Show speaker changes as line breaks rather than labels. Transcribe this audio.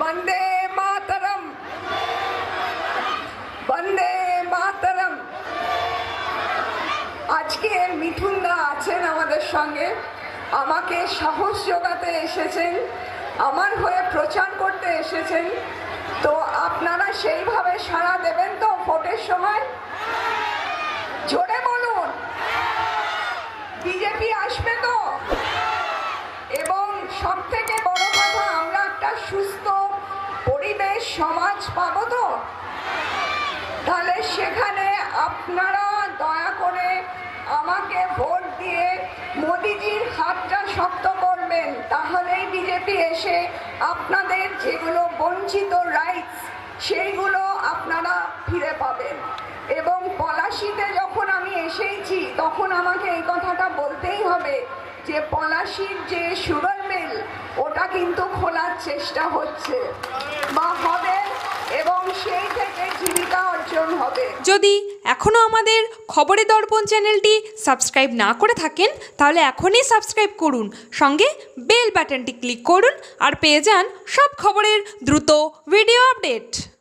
वंदे मातरम বন্দে মাতারাম আজকে মিঠুনদা আছেন আমাদের সঙ্গে। আমাকে সাহস জোগাতে এসেছেন, আমার হয়ে প্রচার করতে এসেছেন। তো আপনারা সেইভাবে সাড়া দেবেন তো ভোটের সময়? জোরে বলুন। বিজেপি আসবে তো? এবং সব থেকে বড় সুস্থ পরিবেশ, সমাজ পাবো তো তাহলে সেখানে আপনারা দয়া করে আমাকে ভোট দিয়ে মোদিজির হাতটা শক্ত করবেন। তাহলেই বিজেপি এসে আপনাদের যেগুলো বঞ্চিত রাইটস সেইগুলো আপনারা ফিরে পাবেন। তখন আমাকে এই কথাটা বলতেই হবে যে পলাশির যে সুগার মিল, ওটা কিন্তু খোলার চেষ্টা হচ্ছে। বা হবে এবং সেই থেকে জীবিকা অর্জন হবে।
যদি এখনও আমাদের খবরে দর্পণ চ্যানেলটি সাবস্ক্রাইব না করে থাকেন, তাহলে এখনই সাবস্ক্রাইব করুন। সঙ্গে বেল বাটনটি ক্লিক করুন আর পেয়ে যান সব খবরের দ্রুত ভিডিও আপডেট।